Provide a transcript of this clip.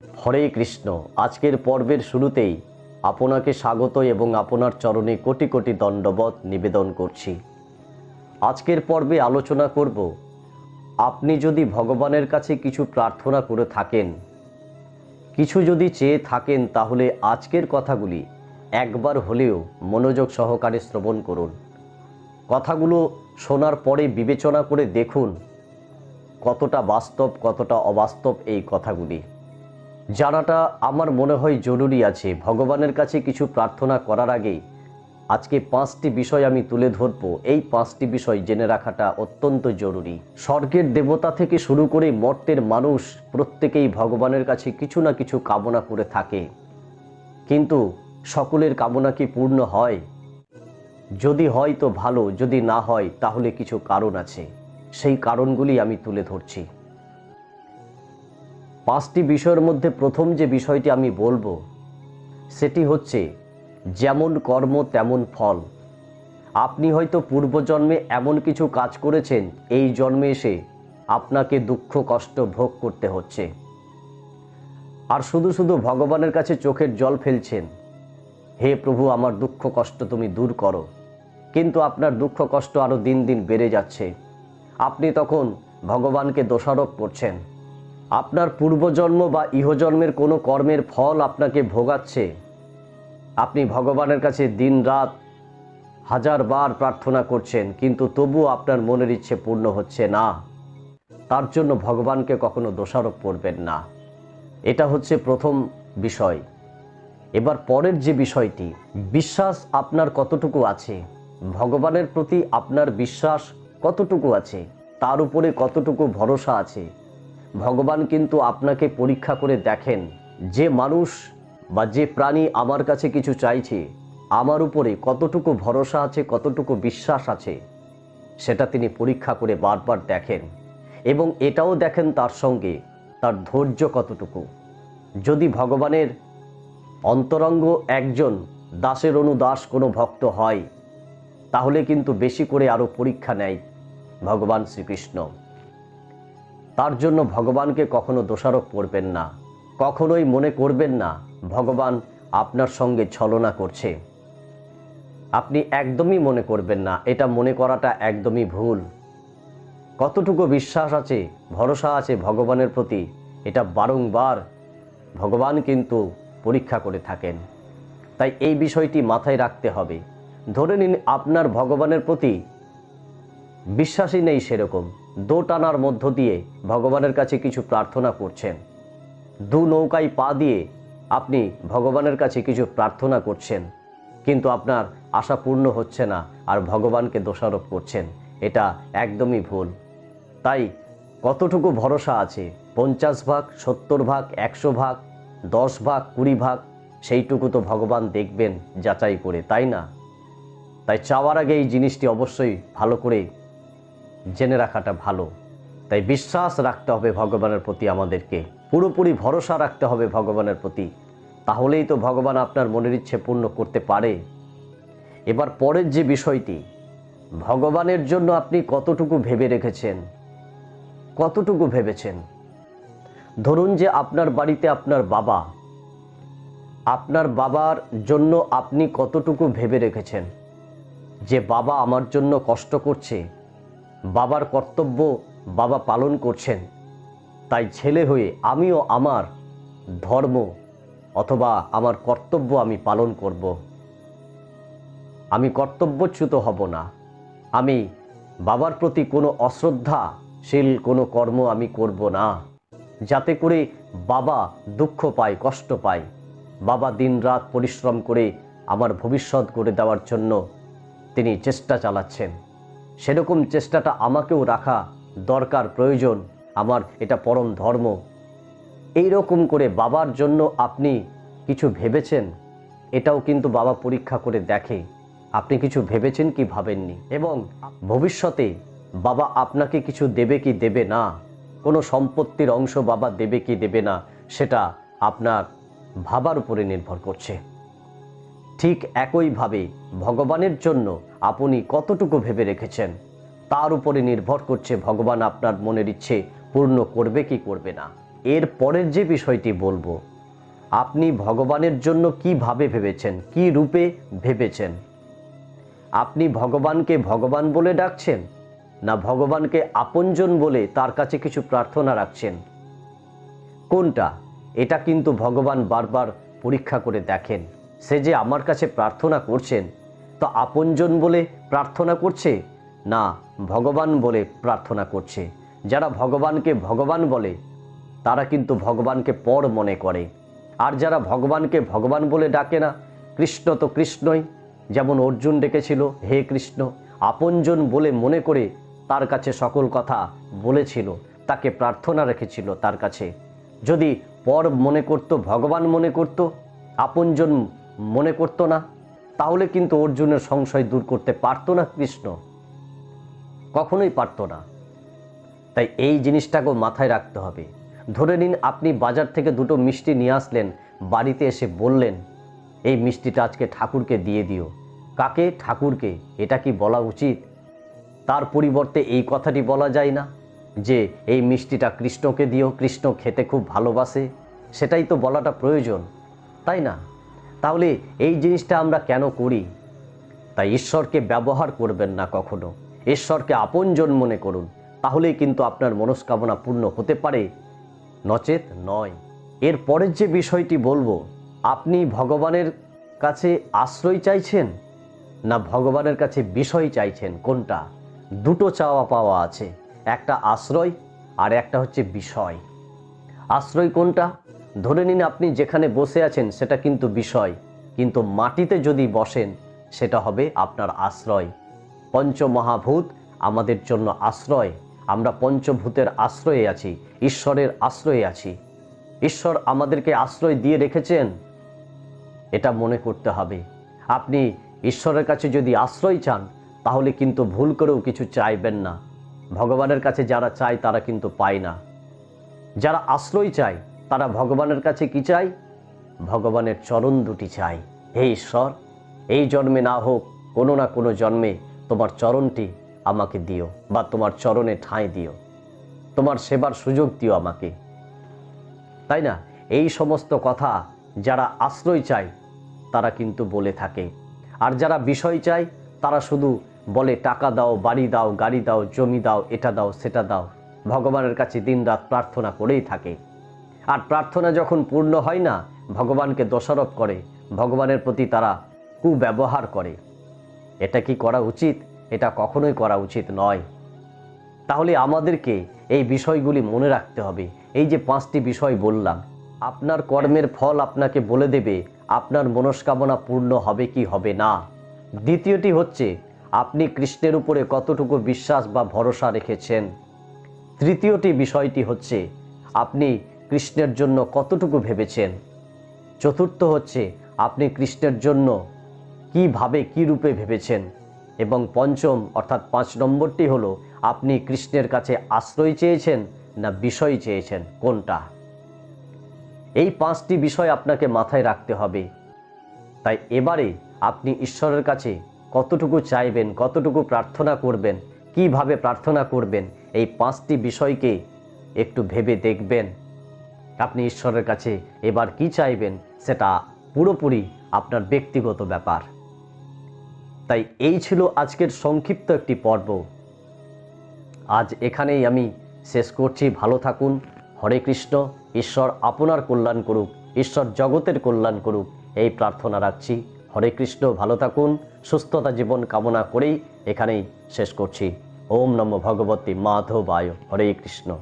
হরে কৃষ্ণ, আজকের পর্বের শুরুতেই আপনাকে স্বাগত এবং আপনার চরণে কোটি কোটি দণ্ডবত নিবেদন করছি। আজকের পর্বে আলোচনা করব, আপনি যদি ভগবানের কাছে কিছু প্রার্থনা করে থাকেন, কিছু যদি চেয়ে থাকেন, তাহলে আজকের কথাগুলি একবার হলেও মনোযোগ সহকারে শ্রবণ করুন। কথাগুলো শোনার পরে বিবেচনা করে দেখুন, কতটা বাস্তব, কতটা অবাস্তব এই কথাগুলি। জানাটা আমার মনে হয় জরুরি আছে। ভগবানের কাছে কিছু প্রার্থনা করার আগে আজকে পাঁচটি বিষয় আমি তুলে ধরব। এই পাঁচটি বিষয় জেনে রাখাটা অত্যন্ত জরুরি। স্বর্গের দেবতা থেকে শুরু করে মর্তের মানুষ প্রত্যেকেই ভগবানের কাছে কিছু না কিছু কামনা করে থাকে। কিন্তু সকলের কামনা কি পূর্ণ হয়? যদি হয় তো ভালো, যদি না হয় তাহলে কিছু কারণ আছে। সেই কারণগুলি আমি তুলে ধরছি। পাঁচটি বিষয়ের মধ্যে প্রথম যে বিষয়টি আমি বলব, সেটি হচ্ছে যেমন কর্ম তেমন ফল। আপনি হয়তো পূর্বজন্মে এমন কিছু কাজ করেছেন, এই জন্মে এসে আপনাকে দুঃখ, কষ্ট ভোগ করতে হচ্ছে। আর শুধু শুধু ভগবানের কাছে চোখের জল ফেলছেন, হে প্রভু, আমার দুঃখ, কষ্ট তুমি দূর করো। কিন্তু আপনার দুঃখ, কষ্ট আরও দিন দিন বেড়ে যাচ্ছে। আপনি তখন ভগবানকে দোষারোপ করছেন। আপনার পূর্বজন্ম বা ইহজন্মের কোনো কর্মের ফল আপনাকে ভোগাচ্ছে। আপনি ভগবানের কাছে দিন রাত হাজার বার প্রার্থনা করছেন, কিন্তু তবুও আপনার মনের ইচ্ছে পূর্ণ হচ্ছে না। তার জন্য ভগবানকে কখনো দোষারোপ করবেন না। এটা হচ্ছে প্রথম বিষয়। এবার পরের যে বিষয়টি, বিশ্বাস আপনার কতটুকু আছে? ভগবানের প্রতি আপনার বিশ্বাস কতটুকু আছে? তার উপরে কতটুকু ভরসা আছে? ভগবান কিন্তু আপনাকে পরীক্ষা করে দেখেন যে মানুষ বা যে প্রাণী আমার কাছে কিছু চাইছে, আমার উপরে কতটুকু ভরসা আছে, কতটুকু বিশ্বাস আছে, সেটা তিনি পরীক্ষা করে বারবার দেখেন এবং এটাও দেখেন তার সঙ্গে তার ধৈর্য কতটুকু। যদি ভগবানের অন্তরঙ্গ একজন দাসের অনুদাস কোনো ভক্ত হয়, তাহলে কিন্তু বেশি করে আরও পরীক্ষা নেয় ভগবান শ্রীকৃষ্ণ। তার জন্য ভগবানকে কখনো দোষারোপ করবেন না, কখনোই মনে করবেন না, ভগবান আপনার সঙ্গে ছলনা করছে। আপনি একদমই মনে করবেন না, এটা মনে করাটা একদমই ভুল। কতটুকু বিশ্বাস আছে, ভরসা আছে ভগবানের প্রতি, এটা বারংবার ভগবান কিন্তু পরীক্ষা করে থাকেন। তাই এই বিষয়টি মাথায় রাখতে হবে। ধরে নিন আপনার ভগবানের প্রতি বিশ্বাসই নেই সেরকম। দো টানার মধ্য দিয়ে ভগবানের কাছে কিছু প্রার্থনা করছেন। দু নৌকায় পা দিয়ে আপনি ভগবানের কাছে কিছু প্রার্থনা করছেন। কিন্তু আপনার আশা পূর্ণ হচ্ছে না আর ভগবানকে দোষারোপ করছেন। এটা একদমই ভুল। তাই কতটুকু ভরসা আছে? পঞ্চাশ ভাগ, সত্তর ভাগ, একশো ভাগ, দশ ভাগ, কুড়ি ভাগ, সেইটুকু তো ভগবান দেখবেন যাচাই করে, তাই না? তাই চাওয়ার আগে এই জিনিসটি অবশ্যই ভালো করে জেনে রাখাটা ভালো। তাই বিশ্বাস রাখতে হবে ভগবানের প্রতি আমাদেরকে। পুরোপুরি ভরসা রাখতে হবে ভগবানের প্রতি। তাহলেই তো ভগবান আপনার মনের ইচ্ছে পূর্ণ করতে পারে। এবার পরের যে বিষয়টি, ভগবানের জন্য আপনি কতটুকু ভেবে রেখেছেন? কতটুকু ভেবেছেন? ধরুন যে আপনার বাড়িতে আপনার বাবা, আপনার বাবার জন্য আপনি কতটুকু ভেবে রেখেছেন? যে বাবা আমার জন্য কষ্ট করছে বাবার কর্তব্য বাবা পালন করছেন। তাই ছেলে হয়ে আমিও আমার ধর্ম অথবা আমার কর্তব্য আমি পালন করব। আমি কর্তব্যচ্যুত হব না। আমি বাবার প্রতি কোনো অশ্রদ্ধাশীল কোনো কর্ম আমি করব না। যাতে করে বাবা দুঃখ পায়, কষ্ট পায়। বাবা দিনরাত পরিশ্রম করে আমার ভবিষ্যৎ করে দেওয়ার জন্য তিনি চেষ্টা চালাচ্ছেন। সেরকম চেষ্টাটা আমাকেও রাখা দরকার, প্রয়োজন। আমার এটা পরম ধর্ম। এই রকম করে বাবার জন্য আপনি কিছু ভেবেছেন? এটাও কিন্তু বাবা পরীক্ষা করে দেখে। আপনি কিছু ভেবেছেন কি ভাবেননি? এবং ভবিষ্যতে বাবা আপনাকে কিছু দেবে কি দেবে না? কোনো সম্পত্তির অংশ বাবা দেবে কি দেবে না? সেটা আপনার ভাবার উপরে নির্ভর করছে। ঠিক একইভাবে ভগবানের জন্য আপনি কতটুকু ভেবে রেখেছেন? তার উপরে নির্ভর করছে ভগবান আপনার মনের ইচ্ছে পূর্ণ করবে কি করবে না। এর পরের যে বিষয়টি বলব, আপনি ভগবানের জন্য কীভাবে ভেবেছেন? কি রূপে ভেবেছেন? আপনি ভগবানকে ভগবান বলে ডাকছেন? না ভগবানকে আপনজন বলে তার কাছে কিছু প্রার্থনা রাখছেন? কোনটা? এটা কিন্তু ভগবান বারবার পরীক্ষা করে দেখেন। সে যে আমার কাছে প্রার্থনা করছেন, তো আপনজন বলে প্রার্থনা করছে না ভগবান বলে প্রার্থনা করছে? যারা ভগবানকে ভগবান বলে, তারা কিন্তু ভগবানকে পর মনে করে। আর যারা ভগবানকে ভগবান বলে ডাকে না, কৃষ্ণ তো কৃষ্ণই। যেমন অর্জুন ডেকেছিল, হে কৃষ্ণ, আপনজন বলে মনে করে তার কাছে সকল কথা বলেছিল, তাকে প্রার্থনা রেখেছিল তার কাছে। যদি পর মনে করত, ভগবান মনে করত, আপনজন মনে করত না? তাহলে কিন্তু অর্জুনের সংশয় দূর করতে পারতো না কৃষ্ণ। কখনোই পারতো না। তাই এই জিনিসটাকেও মাথায় রাখতে হবে। ধরে নিন আপনি বাজার থেকে দুটো মিষ্টি নিয়ে আসলেন, বাড়িতে এসে বললেন, এই মিষ্টিটা আজকে ঠাকুরকে দিয়ে দিও। কাকে? ঠাকুরকে? এটা কি বলা উচিত? তার পরিবর্তে এই কথাটি বলা যায় না, যে এই মিষ্টিটা কৃষ্ণকে দিও, কৃষ্ণ খেতে খুব ভালোবাসে। সেটাই তো বলাটা প্রয়োজন, তাই না? তাহলে এই জিনিসটা আমরা কেন করি? তাই ঈশ্বরকে ব্যবহার করবেন না কখনো। ঈশ্বরকে আপনজন মনে করুন, তাহলেই কিন্তু আপনার মনস্কামনা পূর্ণ হতে পারে। নচেত নয়। এর পরের যে বিষয়টি বলব, আপনি ভগবানের কাছে আশ্রয় চাইছেন, না ভগবানের কাছে বিষয় চাইছেন? কোনটা? দুটো চাওয়া পাওয়া আছে। একটা আশ্রয় আর একটা হচ্ছে বিষয়। আশ্রয় কোনটা? ধরে নিন আপনি যেখানে বসে আছেন, সেটা কিন্তু বিষয়। কিন্তু মাটিতে যদি বসেন, সেটা হবে আপনার আশ্রয়। পঞ্চমহাভূত আমাদের জন্য আশ্রয়। আমরা পঞ্চভূতের আশ্রয়ে আছি, ঈশ্বরের আশ্রয়ে আছি। ঈশ্বর আমাদেরকে আশ্রয় দিয়ে রেখেছেন, এটা মনে করতে হবে। আপনি ঈশ্বরের কাছে যদি আশ্রয় চান, তাহলে কিন্তু ভুল করেও কিছু চাইবেন না। ভগবানের কাছে যারা চায়, তারা কিন্তু পায় না। যারা আশ্রয় চায় তারা ভগবানের কাছে কি চায়? ভগবানের চরণ দুটি চায়। হে ঈশ্বর, এই জন্মে না হোক কোনো না কোনো জন্মে তোমার চরণটি আমাকে দিও বা তোমার চরণে ঠাঁই দিও। তোমার সেবার সুযোগ দিও আমাকে। তাই না? এই সমস্ত কথা যারা আশ্রয় চায়, তারা কিন্তু বলে থাকে। আর যারা বিষয় চায়, তারা শুধু বলে, টাকা দাও, বাড়ি দাও, গাড়ি দাও, জমি দাও, এটা দাও, সেটা দাও। ভগবানের কাছে দিনরাত প্রার্থনা করেই থাকে। আর প্রার্থনা যখন পূর্ণ হয় না, ভগবানকে দোষারোপ করে। ভগবানের প্রতি তারা কুব্যবহার করে। এটা কি করা উচিত? এটা কখনোই করা উচিত নয়। তাহলে আমাদেরকে এই বিষয়গুলি মনে রাখতে হবে। এই যে পাঁচটি বিষয় বললাম, আপনার কর্মের ফল আপনাকে বলে দেবে, আপনার মনস্কামনা পূর্ণ হবে কি হবে না? দ্বিতীয়টি হচ্ছে, আপনি কৃষ্ণের উপরে কতটুকু বিশ্বাস বা ভরসা রেখেছেন? তৃতীয়টি বিষয়টি হচ্ছে, আপনি কৃষ্ণের জন্য কতটুকু ভেবেছেন? চতুর্থ হচ্ছে, আপনি কৃষ্ণের জন্য কীভাবে, কি রূপে ভেবেছেন? এবং পঞ্চম, অর্থাৎ পাঁচ নম্বরটি হলো, আপনি কৃষ্ণের কাছে আশ্রয় চেয়েছেন না বিষয় চেয়েছেন? কোনটা? এই পাঁচটি বিষয় আপনাকে মাথায় রাখতে হবে। তাই এবারে আপনি ঈশ্বরের কাছে কতটুকু চাইবেন, কতটুকু প্রার্থনা করবেন, কীভাবে প্রার্থনা করবেন, এই পাঁচটি বিষয়কে একটু ভেবে দেখবেন। আপনি ঈশ্বরের কাছে এবার কি চাইবেন সেটা পুরোপুরি আপনার ব্যক্তিগত ব্যাপার। তাই এই ছিল আজকের সংক্ষিপ্ত একটি পর্ব। আজ এখানেই আমি শেষ করছি। ভালো থাকুন। হরে কৃষ্ণ। ঈশ্বর আপনার কল্যাণ করুক। ঈশ্বর জগতের কল্যাণ করুক। এই প্রার্থনা রাখছি। হরে কৃষ্ণ। ভালো থাকুন। সুস্থতা জীবন কামনা করেই এখানেই শেষ করছি। ওম নম ভগবতী মাধবায়। হরে কৃষ্ণ।